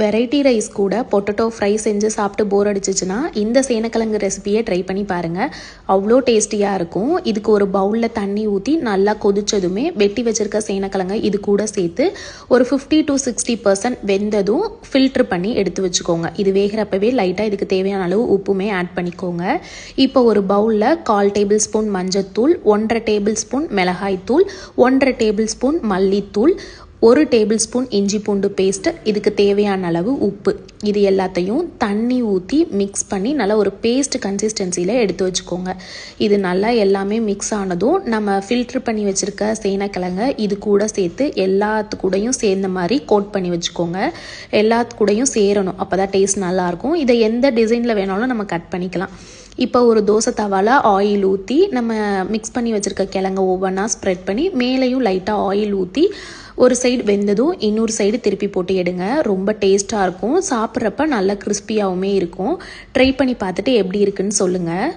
Variety rice கூட potato fry செஞ்சு சாப்பிட்டு போர் அடிச்சிச்சுன்னா இந்த சேனக்கிழங்கு ரெசிபியை ட்ரை பண்ணி பாருங்கள் அவ்வளோ டேஸ்டியாக இருக்கும். இதுக்கு ஒரு பவுலில் தண்ணி ஊற்றி நல்லா கொதிச்சதுமே வெட்டி வச்சிருக்க சேனக்கிழங்கை இது கூட சேர்த்து ஒரு ஃபிஃப்டி டு சிக்ஸ்டி பர்சன்ட் வெந்ததும் ஃபில்ட்ரு பண்ணி எடுத்து வச்சுக்கோங்க. இது வேகிறப்பவே லைட்டாக இதுக்கு தேவையான அளவு உப்புமே ஆட் பண்ணிக்கோங்க. இப்போ ஒரு பவுலில் கால் டேபிள் ஸ்பூன் மஞ்சத்தூள் ஒன்றரை டேபிள் ஸ்பூன் மிளகாய்த்தூள் ஒன்றரை டேபிள் ஸ்பூன் மல்லித்தூள் ஒரு டேபிள் ஸ்பூன் இஞ்சி பூண்டு பேஸ்ட்டு இதுக்கு தேவையான அளவு உப்பு. இது எல்லாத்தையும் தண்ணி ஊற்றி மிக்ஸ் பண்ணி நல்லா ஒரு பேஸ்ட் கன்சிஸ்டன்சியில் எடுத்து வச்சுக்கோங்க. இது நல்லா எல்லாமே மிக்ஸ் ஆனதும் நம்ம ஃபில்ட்ரு பண்ணி வச்சுருக்க சேனக்கிழங்க இது கூட சேர்த்து எல்லாத்து கூடயும் சேர்ந்த மாதிரி கோட் பண்ணி வச்சுக்கோங்க. எல்லாத்து கூடயும் சேரணும். அப்போ தான் டேஸ்ட் நல்லாயிருக்கும் இதை எந்த டிசைனில் வேணாலும் நம்ம கட் பண்ணிக்கலாம். இப்போ ஒரு தோசை தவாவில் ஆயில் ஊற்றி நம்ம மிக்ஸ் பண்ணி வச்சுருக்க கிழங்க ஒவ்வொன்றா ஸ்ப்ரெட் பண்ணி மேலேயும் லைட்டாக ஆயில் ஊற்றி ஒரு சைடு வெந்ததும் இன்னொரு சைடு திருப்பி போட்டு எடுங்க. ரொம்ப டேஸ்ட்டாக இருக்கும். சாப்பிட்றப்ப நல்லா கிறிஸ்பியாகவுமே இருக்கும். ட்ரை பண்ணி பார்த்துட்டு எப்படி இருக்குன்னு சொல்லுங்கள்